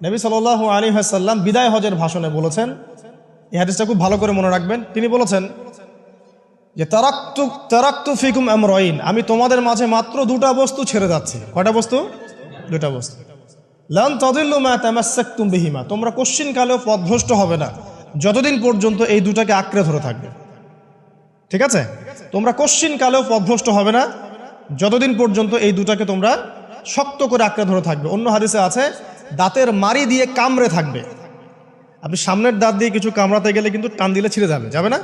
নবী সাল আলী হাসাল্লাম বিদায় হজের ভাষণে বলেছেন, এই হাদিসটা খুব ভালো করে মনে রাখবেন। তিনি বলেছেন যে, তারাক্তু তারাক্তু ফিকুম আমরইন আমি তোমাদের মাঝে মাত্র দুটা বস্তু ছেড়ে যাচ্ছি। কয়টা বস্তু? দুটা বস্তু। লান তাদিল্লু মা তামাসসাকতুম বিহিমা তোমরা কোশ্চিন কালেও পথভ্রষ্ট হবে না, যতদিন পর্যন্ত এই দুটাকে আঁকড়ে ধরে থাকবে। ঠিক আছে? তোমরা কোশ্চিন কালেও পথভ্রষ্ট হবে না, যতদিন পর্যন্ত এই দুটাকে তোমরা শক্ত করে আঁকড়ে ধরে থাকবে। অন্য হাদিসে আছে দাঁতের মারি দিয়ে কামড়ে থাকবে। আপনি সামনের দাঁত দিয়ে কিছু কামড়াতে গেলে কিন্তু টান দিলে ছিঁড়ে যাবে। যাবে না?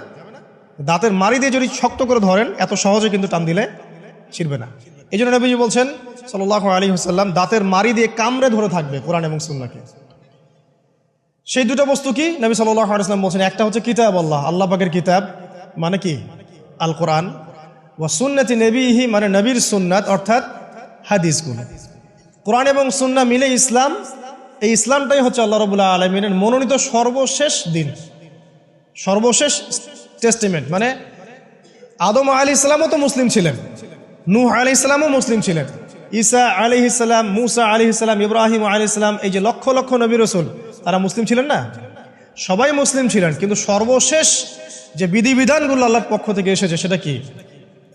দাঁতের মারি দিয়ে যদি শক্ত করে ধরেন, এত সহজে কিন্তু টান দিলে ছিঁড়বে না। এই জন্য নবীজি বলছেন সাল্লাহ আলী হাসাল্লাম দাঁতের মারি দিয়ে কামড়ে ধরে থাকবে কোরআন এবং সুন্নাকে। সেই দুটো বস্তু কি? নবী সাল্লাহ আলাইসলাম বলছেন, একটা হচ্ছে কিতাব আল্লাহ আল্লাহ পাকের কিতাব মানে কি? আল কোরআন ওয়া সুন্নতি নবীহি মানে নবীর সুন্নাত, অর্থাৎ হাদিসগুলো। কোরআন এবং সুন্না মিলে ইসলাম, এই ইসলামটাই হচ্ছে আল্লাহ রবুল্লাহ আলমিনের মনোনীত সর্বশেষ দিন। সর্বশেষ টেস্টিমেন্ট মানে আদম আলী ইসলামও তো মুসলিম ছিলেন, নূহ আলি ইসলামও মুসলিম ছিলেন, ঈসা আলি ইসলাম মুসা আলি ইসলাম ইব্রাহিম আলি ইসলাম এই যে লক্ষ লক্ষ নবী রসুল, তারা মুসলিম ছিলেন না? সবাই মুসলিম ছিলেন, কিন্তু সর্বশেষ যে বিধিবিধানগুলো আল্লাহর পক্ষ থেকে এসেছে সেটা কি?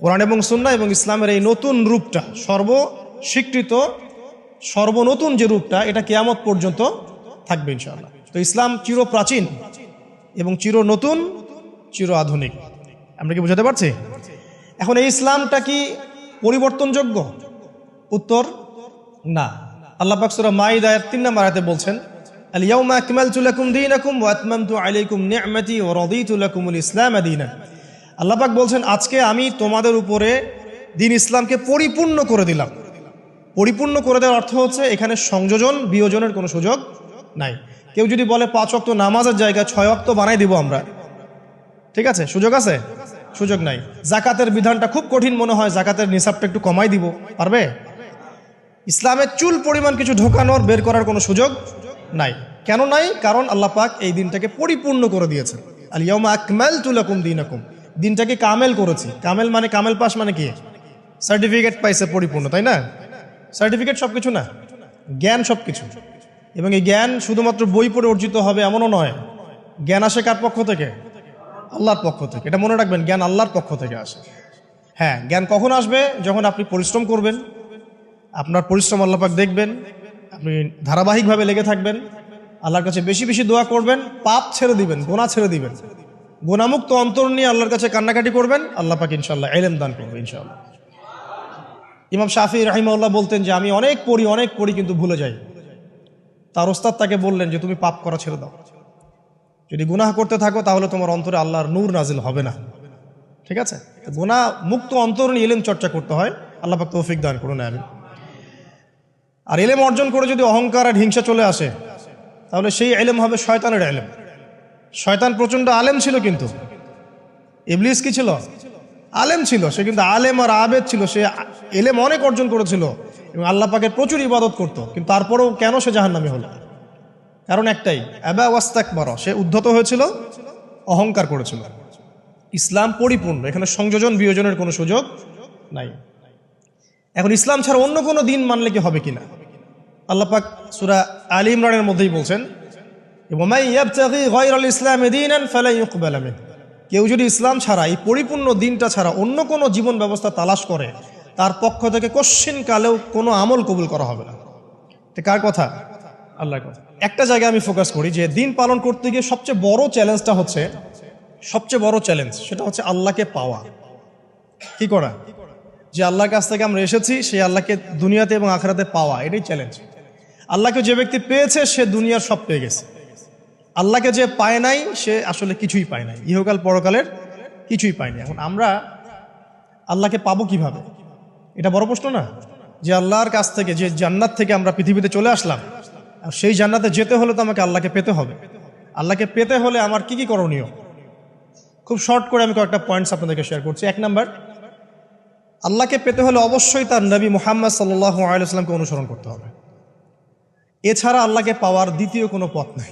কোরআন এবং সুন্না এবং ইসলামের এই নতুন রূপটা, সর্বস্বীকৃত সর্বনতুন যে রূপটা, এটা কেয়ামত পর্যন্ত থাকবে ইনশাআল্লাহ। তো ইসলাম চির প্রাচীন এবং চির নতুন চির আধুনিক আমরা কি বুঝাতে পারছি? এখন এই ইসলামটা কি পরিবর্তনযোগ্য? উত্তর, না। আল্লাহ পাক সূরা মাইদার তিন নম্বর আয়াতে বলছেন আল ইয়াউমা আকমালতু লাকুম দীনাকুম ওয়া আতমামতু আলাইকুম নি'মাতি ওয়া রাদিতু লাকুমুল ইসলাম বলছেন, আজকে আমি তোমাদের উপরে দিন ইসলামকে পরিপূর্ণ করে দিলাম। পরিপূর্ণ করে দেওয়ার অর্থ হচ্ছে এখানে সংযোজন, বিয়োজনের কোনো সুযোগ নাই। কেউ যদি বলে পাঁচ অক্ত নামাজের জায়গায় ছয় অক্ত বানাই দিব আমরা। ঠিক আছে? সুযোগ আছে? সুযোগ নাই। জাকাতের বিধানটা খুব কঠিন মনে হয়, জাকাতের নিসাবটা একটু কমাই দিব। পারবে? ইসলামের চুল পরিমাণ কিছু ঢোকানোর, বের করার কোনো সুযোগ নাই। কেন নাই? কারণ আল্লাহ পাক এই দিনটাকে পরিপূর্ণ করে দিয়েছেন। আল ইয়মা আকমাল তুলাকুম দিনাকুম। দিনটাকে কামেল করেছি। কামেল মানে কামেল পাস মানে কি? সার্টিফিকেট পাইছে পরিপূর্ণ, তাই না? সার্টিফিকেট সব কিছু না, জ্ঞান সব কিছু এবং এই জ্ঞান শুধুমাত্র বই পড়ে অর্জিত হবে এমনও নয়, জ্ঞান আসে কার পক্ষ থেকে? আল্লাহর পক্ষ থেকে। এটা মনে রাখবেন, জ্ঞান আল্লাহর পক্ষ থেকে আসে। হ্যাঁ জ্ঞান কখন আসবে? যখন আপনি পরিশ্রম করবেন, আপনার পরিশ্রম আল্লাপাক দেখবেন, আপনি ধারাবাহিকভাবে লেগে থাকবেন, আল্লাহর কাছে বেশি বেশি দোয়া করবেন, পাপ ছেড়ে দিবেন গোনা ছেড়ে দিবেন। গোনামুক্ত অন্তর নিয়ে আল্লাহর কাছে কান্নাকাটি করবেন আল্লাহ পাক ইনশাল্লাহ এলেম দান করবে ইনশাল্লাহ ইমাম শাফি রাহিমাউল্লাহ বলতেন যে, আমি অনেক পড়ি অনেক পড়ি, কিন্তু ভুলে যাই। তার ওস্তাদ তাকে বললেন যে, তুমি পাপ করা ছেড়ে দাও। যদি গুনাহ করতে থাকো, তাহলে তোমার অন্তরে আল্লাহর নূর নাজিল হবে না। ঠিক আছে? গুনাহ মুক্ত অন্তর নিয়ে এলেম চর্চা করতে হয়। আল্লাহ পাক তৌফিক দান করুন আমি আর এলেম অর্জন করে যদি অহংকার আর হিংসা চলে আসে, তাহলে সেই এলেম হবে শয়তানের এলেম শয়তান প্রচণ্ড আলেম ছিল কিন্তু। ইবলিস কি ছিল? আলেম ছিল, সে কিন্তু আলেম আর আবেদ ছিল, সে এলেম অনেক অর্জন করেছিল এবং আল্লাহ পাকের প্রচুর ইবাদত করত, কিন্তু তারপরেও কেন সে জাহান্নামী হলো? কারণ একটাই অ্যাবা ওয়াস্তাক বড় সে উদ্ধত হয়েছিল, অহংকার করেছিল। ইসলাম পরিপূর্ণ, এখানে সংযোজন বিয়োজনের কোনো সুযোগ নাই। এখন ইসলাম ছাড়া অন্য কোনো দিন মানলে কি হবে কিনা? আল্লাহ পাক সুরা আলী ইমরানের মধ্যেই বলছেন গায়রাল ইসলামি কেউ যদি ইসলাম ছাড়া এই পরিপূর্ণ দিনটা ছাড়া অন্য কোনো জীবন ব্যবস্থা তালাশ করে, তার পক্ষ থেকে কশ্চিন কালেও কোনো আমল কবুল করা হবে না। তো কার কথা? আল্লাহর কথা। একটা জায়গায় আমি ফোকাস করি যে দিন পালন করতে গিয়ে সবচেয়ে বড় চ্যালেঞ্জটা হচ্ছে, সবচেয়ে বড় চ্যালেঞ্জ সেটা হচ্ছে আল্লাহকে পাওয়া। কি করা? যে আল্লাহর কাছ থেকে আমরা এসেছি সেই আল্লাহকে দুনিয়াতে এবং আখরাতে পাওয়া, এটাই চ্যালেঞ্জ আল্লাহকে যে ব্যক্তি পেয়েছে, সে দুনিয়ার সব পেয়ে গেছে। আল্লাহকে যে পায় নাই, সে আসলে কিছুই পায় নাই। ইহকাল পরকালের কিছুই পায়নি এখন আমরা আল্লাহকে পাবো কীভাবে? এটা বড় প্রশ্ন না? যে আল্লাহর কাছ থেকে, যে জান্নাত থেকে আমরা পৃথিবীতে চলে আসলাম, আর সেই জান্নাতে যেতে হলে তো আমাকে আল্লাহকে পেতে হবে। আল্লাহকে পেতে হলে আমার কি কি করণীয়? খুব শর্ট করে আমি কয়েকটা পয়েন্টস আপনাদেরকে শেয়ার করছি। এক নাম্বার, আল্লাহকে পেতে হলে অবশ্যই তার নবী মোহাম্মদ সাল্লাহ আলাইসলামকে অনুসরণ করতে হবে। এছাড়া আল্লাহকে পাওয়ার দ্বিতীয় কোনো পথ নেই।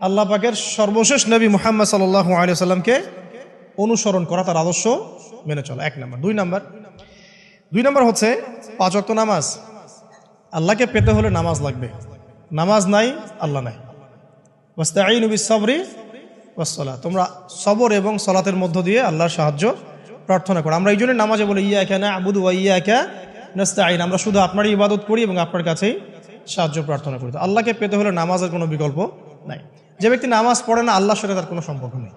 আল্লাহ পাকের সর্বশেষ নবী মুহাম্মদ সাল্লাহ আলী সাল্লামকে অনুসরণ করা তার আদর্শ মেনে চলা। এক নাম্বার। দুই নাম্বার। দুই নাম্বার হচ্ছে পাঁচ অক্ত নামাজ। আল্লাহকে পেতে হলে নামাজ লাগবে। নামাজ নাই, আল্লাহ নাই। ওয়াস্তাঈনু বিস-সাবরি ওয়াস-সালাহ তোমরা সবর এবং সলাতের মধ্য দিয়ে আল্লাহর সাহায্য প্রার্থনা করো। আমরা এই জন্য নামাজে বলি, ইয়াকা না'বুদু ওয়া ইয়াকা নাস্তাঈন। আমরা শুধু আপনারই ইবাদত করি এবং আপনার কাছেই সাহায্য প্রার্থনা করি। তো আল্লাহকে পেতে হলে নামাজের কোনো বিকল্প নাই। যে ব্যক্তি নামাজ পড়ে না, আল্লাহর সাথে তার কোনো সম্পর্ক নেই।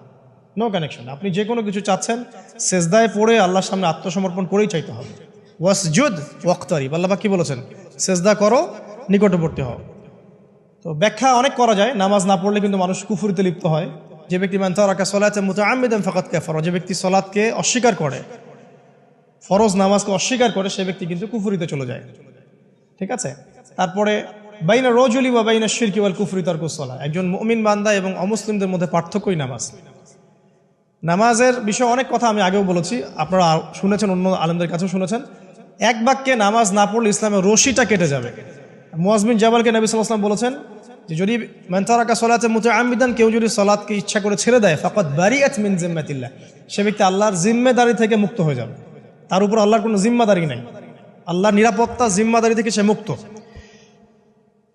নো কানেকশন আপনি যে কোনো কিছু চাচ্ছেন, সেজদায় পড়ে আল্লাহর সামনে আত্মসমর্পণ করেই চাইতে হবে। ওয়াসজুদ ওয়াক্তারিব, আল্লাহ পাক কি বলেছেন? সেজদা করো, নিকটবর্তী হও। তো ব্যাখ্যা অনেক করা যায়, নামাজ না পড়লে কিন্তু মানুষ কুফুরিতে লিপ্ত হয়। যে ব্যক্তি মান তারাকা সলাতে মুতাআম্মিদান ফাকাত কাফার, যে ব্যক্তি সলাতকে অস্বীকার করে, ফরজ নামাজকে অস্বীকার করে, সে ব্যক্তি কিন্তু কুফুরিতে চলে যায়। ঠিক আছে? তারপরে বাইনা রজুলি বা বাইনা শিরকি ওয়াল কুফরি তারকুসলা একজন মুমিন বান্দা এবং অমুসলিমদের মধ্যে পার্থক্যই নামাজ। নামাজের বিষয়ে অনেক কথা আমি আগেও বলেছি, আপনারা শুনেছেন, অন্য আলেমদের কাছেও শুনেছেন। এক বাক্যে নামাজ না পড়লে ইসলামের রশিটা কেটে যাবে। মুয়াজমিন জাবালকে নবী সাল্লাম বলেছেন যে, যদি মেন্তারাকা সলাতে মুতে আমিদান কেউ যদি সলাৎকে ইচ্ছা করে ছেড়ে দেয় ফাকাত বারিয়াত মিন জিম্মাতিল্লাহ। সে ব্যক্তি আল্লাহর জিম্মেদারি থেকে মুক্ত হয়ে যাবে। তার উপর আল্লাহর কোনো জিম্মাদারি নাই। আল্লাহর নিরাপত্তা জিম্মাদারি থেকে সে মুক্ত।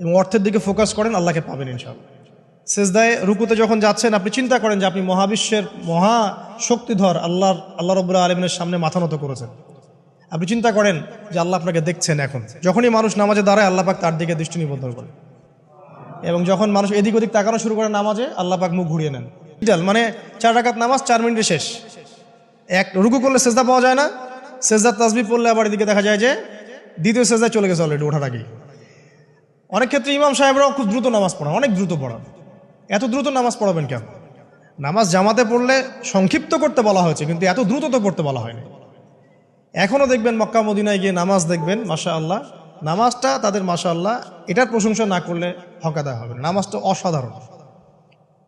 এবং অর্থের দিকে ফোকাস করেন, আল্লাহকে পাবেন ইনশাআল্লাহ। সেজদায় রুকুতে যখন যাচ্ছেন, আপনি চিন্তা করেন যে আপনি মহাবিশ্বের মহা শক্তিধর, আল্লাহর, আল্লাহ রবুল্লাহ আলমিনের সামনে মাথা নত করেছেন। আপনি চিন্তা করেন যে আল্লাহ আপনাকে দেখছেন এখন। যখনই মানুষ নামাজে দাঁড়ায়, আল্লাহ পাক তার দিকে দৃষ্টি নিবন্ধন করে এবং যখন মানুষ এদিক ওদিক তাকানো শুরু করে নামাজে, আল্লাহ পাক মুখ ঘুরিয়ে নেন। ডিজিটাল মানে চার রাকাত নামাজ, চার মিনিটে শেষ। এক, রুকু করলে সেজদা পাওয়া যায় না। সেজদার তাসবি পড়লে আবার এদিকে দেখা যায় যে, দ্বিতীয় সেজদায় চলে গেছে অলরেডি ওঠার আগেই। অনেক ক্ষেত্রে ইমাম সাহেবরাও খুব দ্রুত নামাজ পড়ান, অনেক দ্রুত পড়ান। এত দ্রুত নামাজ পড়াবেন কেন? নামাজ জামাতে পড়লে সংক্ষিপ্ত করতে বলা হয়েছে, কিন্তু এত দ্রুত তো পড়তে বলা হয়নি। এখনও দেখবেন মক্কা মদিনায় গিয়ে নামাজ দেখবেন মাশা আল্লাহ নামাজটা তাদের মাশা আল্লাহ এটার প্রশংসা না করলে হকাদা হবে নামাজটা অসাধারণ।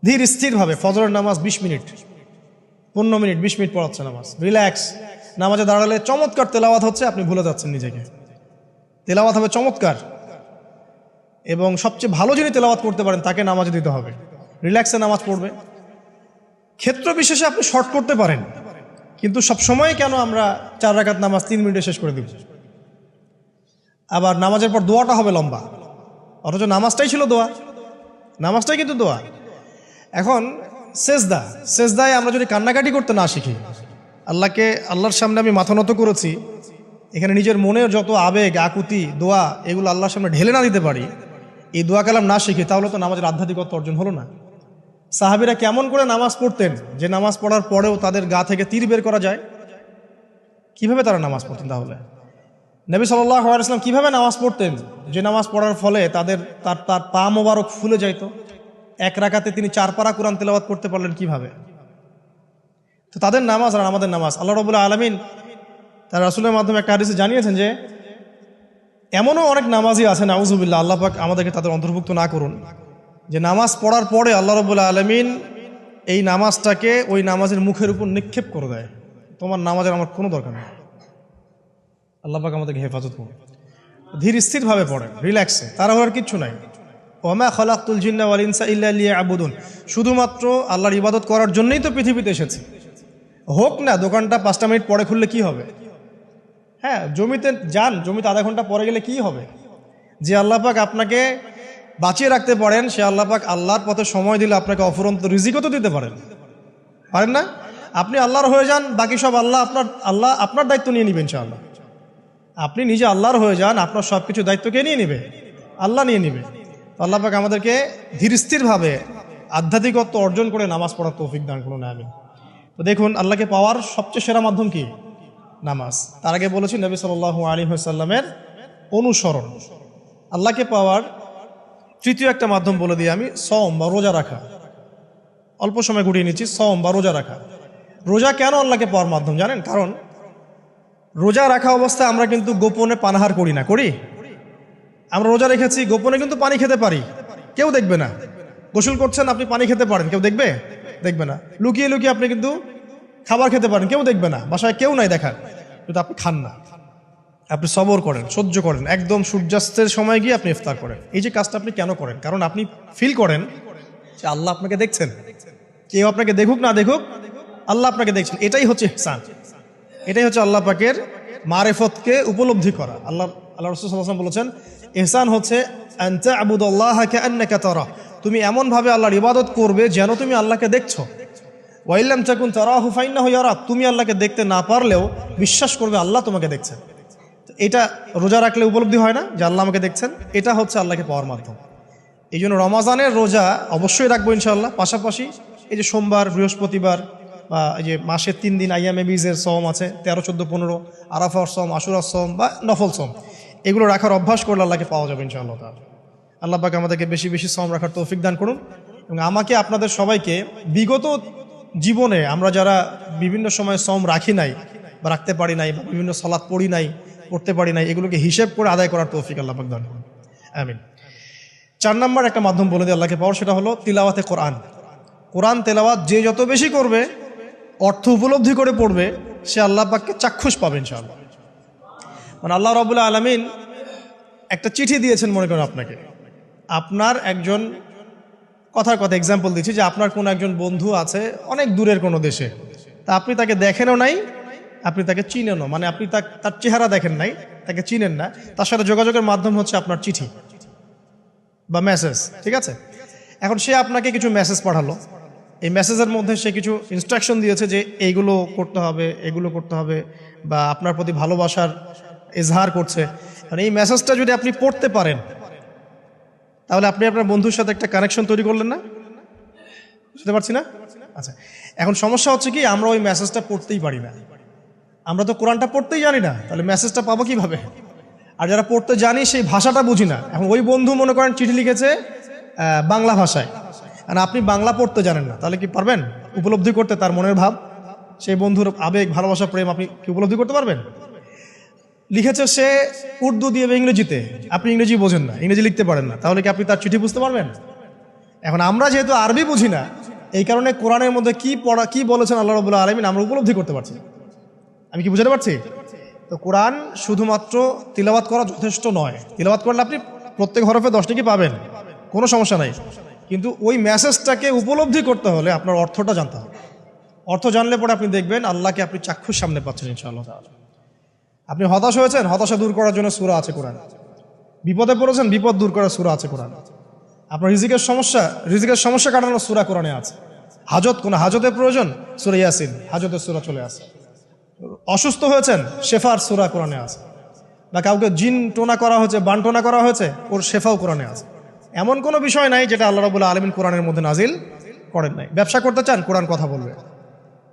ধীর স্থিরভাবে ফজরের নামাজ বিশ মিনিট, পনেরো মিনিট, বিশ মিনিট পড়াচ্ছে নামাজ। রিল্যাক্স। নামাজে দাঁড়ালে চমৎকার তেলাওয়াত হচ্ছে, আপনি ভুলে যাচ্ছেন নিজেকে। তেলাওয়াত হবে চমৎকার। এবং সবচেয়ে ভালো যিনি তেলাওয়াত করতে পারেন, তাকে নামাজ দিতে হবে। রিল্যাক্সে নামাজ পড়বে। ক্ষেত্র বিশেষে আপনি শর্ট করতে পারেন, কিন্তু সব সময় কেন আমরা চার রাকাত নামাজ তিন মিনিটে শেষ করে দিব? আবার নামাজের পর দোয়াটা হবে লম্বা। অথচ নামাজটাই ছিল দোয়া। নামাজটাই কিন্তু দোয়া। এখন সেজদা। সেজদায় আমরা যদি কান্নাকাটি করতে না শিখি, আল্লাহকে, আল্লাহর সামনে আমি মাথা নত করেছি, এখানে নিজের মনের যত আবেগ, আকুতি, দোয়া, এগুলো আল্লাহর সামনে ঢেলে না দিতে পারি এই দোয়া কালাম না শিখি তাহলে তো নামাজের আধ্যাত্মিকত্ব অর্জন হলো না। সাহাবিরা কেমন করে নামাজ পড়তেন? যে নামাজ পড়ার পরেও তাদের গা থেকে তীর বের করা যায়? কীভাবে তারা নামাজ পড়তেন তাহলে? নবী সাল্লাহ আলাইসলাম কীভাবে নামাজ পড়তেন? যে নামাজ পড়ার ফলে তাদের তার তার পা মোবারক ফুলে যাইতো। এক রাকাতে তিনি চার পারা কোরআন তেলাওয়াত করতে পারলেন কীভাবে? তো তাদের নামাজ আর আমাদের নামাজ। আল্লাহ রবুল্লাহ আলমিন তার রাসুলের মাধ্যমে একটা হাদিসে জানিয়েছেন যে এমনও অনেক নামাজি আছে, নাউজুবিল্লাহ, আল্লাহ পাক আমাদেরকে তাদের অন্তর্ভুক্ত না করুন। যে নামাজ পড়ার পরে আল্লাহ রবুল্লাহ আলমিন এই নামাজটাকে ওই নামাজের মুখের উপর নিক্ষেপ করে দেয়। তোমার নামাজের আমার কোনো দরকার নেই। আল্লাহ পাক আমাদেরকে হেফাজত করুন। ধীর স্থিরভাবে পড়ে রিল্যাক্সে তারা হওয়ার কিচ্ছু নাই। ওমা খলাকুল জিন্না ওয়াল ইনসা ইল্লা আবুদুন শুধুমাত্র আল্লাহর ইবাদত করার জন্যই তো পৃথিবীতে এসেছে। হোক না, দোকানটা পাঁচটা মিনিট পরে খুললে কি হবে? হ্যাঁ জমিতে যান, জমিতে আধা ঘণ্টা পরে গেলে কি হবে? যে আল্লাহ পাক আপনাকে বাঁচিয়ে রাখতে পারেন, সে আল্লাহ পাক আল্লাহর পথে সময় দিলে আপনাকে অফুরন্ত রিজিকও তো দিতে পারেন। পারেন না? আপনি আল্লাহর হয়ে যান, বাকি সব আল্লাহ আপনার আল্লাহ আপনার দায়িত্ব নিয়ে নেবেন ইনশাআল্লাহ। আপনি নিজে আল্লাহর হয়ে যান, আপনার সব কিছু দায়িত্ব কে নিয়ে নেবে? আল্লাহ নিয়ে নেবে। আল্লাহ পাক আমাদেরকে ধীরস্থিরভাবে আধ্যাত্মিকত্ব অর্জন করে নামাজ পড়ার তৌফিক দান করুন আমি তো দেখুন, আল্লাহকে পাওয়ার সবচেয়ে সেরা মাধ্যম কি? নামাজ। তার আগে বলেছি নবী সাল আলী সাল্লামের অনুসরণ। আল্লাহকে পাওয়ার তৃতীয় একটা মাধ্যম বলে দিই আমি সম বা রোজা রাখা। অল্প সময় গুটিয়ে নিচ্ছি সম বা রোজা রাখা। রোজা কেন আল্লাহকে পাওয়ার মাধ্যম জানেন? কারণ রোজা রাখা অবস্থায় আমরা কিন্তু গোপনে পানাহার করি না, করি? আমরা রোজা রেখেছি, গোপনে কিন্তু পানি খেতে পারি। কেউ দেখবে না। গোসল করছেন, আপনি পানি খেতে পারেন। কেউ দেখবে? দেখবে না। লুকিয়ে লুকিয়ে আপনি কিন্তু খাবার খেতে পারেন, কেউ দেখবে না। বাসায় কেউ নাই দেখার। কিন্তু আপনি খান না। আপনি সবর করেন, সহ্য করেন। একদম সূর্যাস্তের সময় গিয়ে আপনি ইফতার করেন। এই যে কাজটা আপনি কেন করেন? কারণ আপনি ফিল করেন যে আল্লাহ আপনাকে দেখছেন। কেউ আপনাকে দেখুক, না দেখুক, আল্লাহ আপনাকে দেখছেন। এটাই হচ্ছে ইহসান। এটাই হচ্ছে আল্লাহ পাকের মারেফতকে উপলব্ধি করা। আল্লাহ আল্লাহ রসুল বলেছেন, ইহসান হচ্ছে আনতা আবুদুল্লাহকে আন্নাকা তুমি এমনভাবে আল্লাহর ইবাদত করবে যেন তুমি আল্লাহকে দেখছ। ওয়াইল্লাম চাকুন তারা হুফাইন্না হইয়ারা তুমি আল্লাহকে দেখতে না পারলেও বিশ্বাস করবে আল্লাহ তোমাকে দেখছেন। এটা রোজা রাখলে উপলব্ধি হয় না যে আল্লাহ আমাকে দেখছেন, এটা হচ্ছে আল্লাহকে পাওয়ার মাধ্যম। এই জন্য রমাজানের রোজা অবশ্যই রাখব ইনশাল্লাহ পাশাপাশি এই যে সোমবার, বৃহস্পতিবার, বা এই যে মাসের তিন দিন আইয়ামে বীজের সম আছে, তেরো, চোদ্দ, পনেরো, আরাফার সম আশুরার সম বা নফল সম এগুলো রাখার অভ্যাস করলে আল্লাহকে পাওয়া যাবে ইনশাআল্লাহ তাহলে আল্লাহ পাকে আমাদেরকে বেশি বেশি সম রাখার তৌফিক দান করুন এবং আমাকে আপনাদের সবাইকে বিগত জীবনে আমরা যারা বিভিন্ন সময় শ্রম রাখি নাই বা রাখতে পারি নাই বা বিভিন্ন সলাদ পড়ি নাই, পড়তে পারি নাই, এগুলোকে হিসেব করে আদায় করার তৌফিক আল্লাহ দান আমিন। চার নম্বর একটা মাধ্যম বলে দিই আল্লাহকে পাওয়ার, সেটা হলো তিলাওয়াতে কোরআন। কোরআন তেলাওয়াত যে যত বেশি করবে, অর্থ উপলব্ধি করে পড়বে, সে আল্লাহ পাককে চাক্ষুষ পাবে ইনশাআল্লাহ। মানে আল্লাহ রবুল্লাহ আলমিন একটা চিঠি দিয়েছেন মনে করেন আপনাকে। আপনার একজন কথার কথা এক্সাম্পল দিচ্ছি যে আপনার কোনো একজন বন্ধু আছে, অনেক দূরের কোনো দেশে। তা আপনি তাকে দেখেনও নাই, আপনি তাকে চিনেনও। মানে আপনি তার চেহারা দেখেন নাই, তাকে চিনেন না। তার সাথে যোগাযোগের মাধ্যম হচ্ছে আপনার চিঠি বা মেসেজ ঠিক আছে? এখন সে আপনাকে কিছু মেসেজ পাঠালো। এই মেসেজের মধ্যে সে কিছু ইনস্ট্রাকশন দিয়েছে যে এইগুলো করতে হবে, এগুলো করতে হবে বা আপনার প্রতি ভালোবাসার এজহার করছে। কারণ এই মেসেজটা যদি আপনি পড়তে পারেন তাহলে আপনি আপনার বন্ধুর সাথে একটা কানেকশন তৈরি করলেন না? বুঝতে পারছি না? আচ্ছা এখন সমস্যা হচ্ছে কি, আমরা ওই মেসেজটা পড়তেই পারি না। আমরা তো কোরআনটা পড়তেই জানি না, তাহলে মেসেজটা পাবো কীভাবে? আর যারা পড়তে জানি, সেই ভাষাটা বুঝি না। এখন ওই বন্ধু মনে করেন চিঠি লিখেছে বাংলা ভাষায়। আর আপনি বাংলা পড়তে জানেন না, তাহলে কি পারবেন? উপলব্ধি করতে তার মনের ভাব? সেই বন্ধুর আবেগ, ভালোবাসা, প্রেম আপনি কি উপলব্ধি করতে পারবেন? লিখেছে সে উর্দু দিয়ে বা ইংরেজিতে। আপনি ইংরেজি বোঝেন না, ইংরেজি লিখতে পারেন না। তাহলে কি আপনি তার চিঠি বুঝতে পারবেন? এখন আমরা যেহেতু আরবি বুঝি না, এই কারণে কোরআনের মধ্যে কি পড়া কি বলেছেন আল্লাহ রবুল্লাহ আলমিন আমরা উপলব্ধি করতে পারছি আমি কি বুঝাতে পারছি? তো কোরআন শুধুমাত্র তিলাবাত করা যথেষ্ট নয়। তিলাবাত করলে আপনি প্রত্যেক হরফে দশটি কি পাবেন? কোনো সমস্যা নাই। কিন্তু ওই মেসেজটাকে উপলব্ধি করতে হলে আপনার অর্থটা জানতে হবে। অর্থ জানলে পরে আপনি দেখবেন আল্লাহকে আপনি চাক্ষুষ সামনে পাচ্ছেন ইনশাআল্লাহ। আপনি হতাশ হয়েছেন? হতাশা দূর করার জন্য সুরা আছে কোরআন। বিপদে পড়েছেন? বিপদ দূর করার সুরা আছে কোরআন। আপনার রিজিকের সমস্যা রিজিকের সমস্যা কাটানোর সুরা কোরআনে আছে। হাজত, কোনো হাজতের প্রয়োজন? সুরা ইয়াসিন, হাজতের সুরা চলে আসে। অসুস্থ হয়েছেন? শেফার সুরা কোরআনে আছে। বা কাউকে জিন টোনা করা হয়েছে, বান টোনা করা হয়েছে, ওর শেফাও কোরআনে আছে। এমন কোনো বিষয় নাই যেটা আল্লাহ রবুল্লা আলমিন কোরআনের মধ্যে নাজিল করেন নাই। ব্যবসা করতে চান, কোরআন কথা বলবে।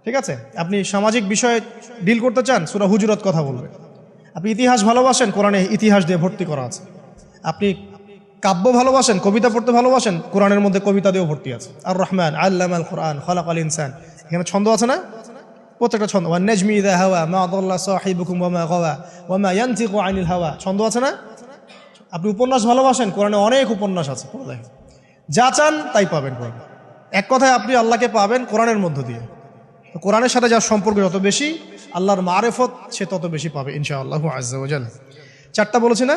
ঠিক আছে? আপনি সামাজিক বিষয়ে ডিল করতে চান, সুরা হুজুরত কথা বলবে। আপনি ইতিহাস ভালোবাসেন, কোরআনে ইতিহাস দিয়ে ভর্তি করা আছে। আপনি কাব্য ভালোবাসেন, কবিতা পড়তে ভালোবাসেন, কোরআনের মধ্যে কবিতা দিয়েও ভর্তি আছে। আর রহমান আল্লাম আল কোরআন খলাক আল ইনসান। এখানে ছন্দ আছে না? প্রত্যেকটা ছন্দ। ওয়া নেজমি দা হাওয়া, মা আদাল্লাহ সাহিবুকুম ওয়া মা গাওয়া, ওয়া মা ইয়ানতিকু আনিল হাওয়া। ছন্দ আছে না? আপনি উপন্যাস ভালোবাসেন, কোরআনে অনেক উপন্যাস আছে যা চান তাই পাবেন কোরআন এক কথায় আপনি আল্লাহকে পাবেন কোরআনের মধ্য দিয়ে। তো কোরআনের সাথে যার সম্পর্ক যত বেশি, আল্লাহর মারেফত সে তত বেশি পাবে, ইনশাআল্লাহ আজ্জাওয়াজাল চারটা বলেছি না?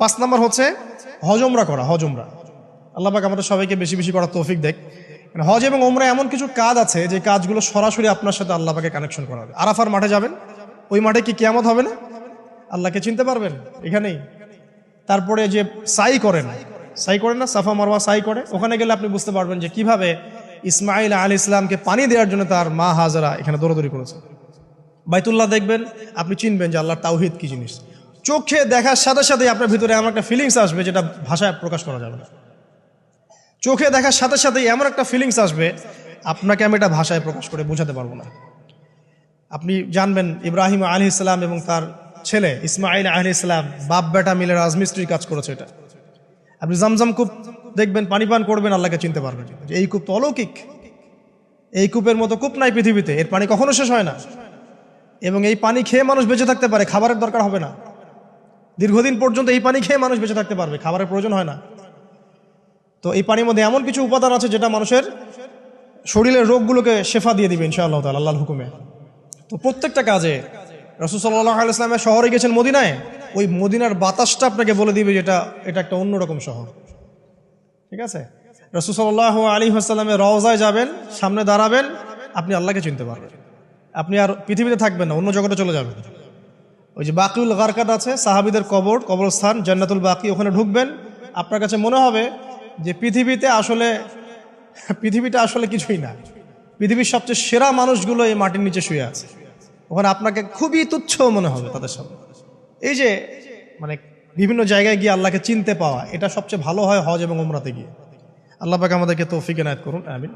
পাঁচ নাম্বার হচ্ছে হজমরা করা, হজমরা। আল্লাহ পাক আমাদের সবাইকে বেশি বেশি করার তৌফিক দেখ। মানে হজ এবং ওমরা এমন কিছু কাজ আছে যে কাজগুলো সরাসরি আপনার সাথে আল্লাহ পাকে কানেকশন করা হবে আরাফার মাঠে যাবেন, ওই মাঠে কি কিয়ামত হবে না? আল্লাহকে চিনতে পারবেন? এখানেই। তারপরে যে সাই করেন সাই করেন না? সাফা, মারওয়া সাই করে। ওখানে গেলে আপনি বুঝতে পারবেন যে কীভাবে ইসমাইল আলী ইসলামকে পানি দেওয়ার জন্য তার মা হাজারা এখানে দৌড়দৌড়ি করেছে। বাইতুল্লাহ দেখবেন, আপনি চিনবেন যে আল্লাহর তাওহিদ কি জিনিস। চোখে দেখার সাথে সাথে আপনার ভিতরে এমন একটা ফিলিংস আসবে যেটা ভাষায় প্রকাশ করা যাবে না। চোখে দেখার সাথে সাথেই এমন একটা ফিলিংস আসবে, আপনাকে আমি এটা ভাষায় প্রকাশ করে বোঝাতে পারব না। আপনি জানবেন, ইব্রাহিম আলী ইসলাম এবং তার ছেলে ইসমাইল আলী ইসলাম বাপ বেটা মিলে রাজমিস্ত্রির কাজ করেছে এটা। আপনি জামজাম কূপ দেখবেন পানি পান করবেন, আল্লাহকে চিনতে পারবেন। এই কূপ তো অলৌকিক। এই কূপের মতো কূপ নাই পৃথিবীতে, এর পানি কখনো শেষ হয় না। এবং এই পানি খেয়ে মানুষ বেঁচে থাকতে পারে, খাবারের দরকার হবে না। দীর্ঘদিন পর্যন্ত এই পানি খেয়ে মানুষ বেঁচে থাকতে পারবে, খাবারের প্রয়োজন হয় না। তো এই পানির মধ্যে এমন কিছু উপাদান আছে যেটা মানুষের শরীরের রোগগুলোকে শেফা দিয়ে দিবে, ইনশাআল্লাহ তাআলা, আল্লাহর হুকুমে। তো প্রত্যেকটা কাজে রসুল সাল্লাহ আলাইসলামের শহরে গেছেন মদিনায়, ওই মদিনার বাতাসটা আপনাকে বলে দিবে যেটা এটা একটা অন্যরকম শহর। ঠিক আছে? রসুল সাল্লাহ আলী হাসাল্লামের রওজায় যাবেন, সামনে দাঁড়াবেন, আপনি আল্লাহকে চিনতে পারবেন। আপনি আর পৃথিবীতে থাকবেন না, অন্য জগতে চলে যাবেন। ওই যে বাকিউল গারকাত আছে, সাহাবিদের কবর, কবরস্থান, জান্নাতুল বাকি, ওখানে ঢুকবেন। আপনার কাছে মনে হবে যে পৃথিবীতে আসলে, পৃথিবীটা আসলে কিছুই না। পৃথিবীর সবচেয়ে সেরা মানুষগুলো এই মাটির নিচে শুয়ে আছে। ওখানে আপনাকে খুবই তুচ্ছ মনে হবে তাদের সামনে। এই যে মানে বিভিন্ন জায়গায় গিয়ে আল্লাহকে চিনতে পাওয়া, এটা সবচেয়ে ভালো হয় হজ এবং ওমরাতে গিয়ে। আল্লাহ পাকে আমাদেরকে তৌফিক এনায়ত করুন, আমিন।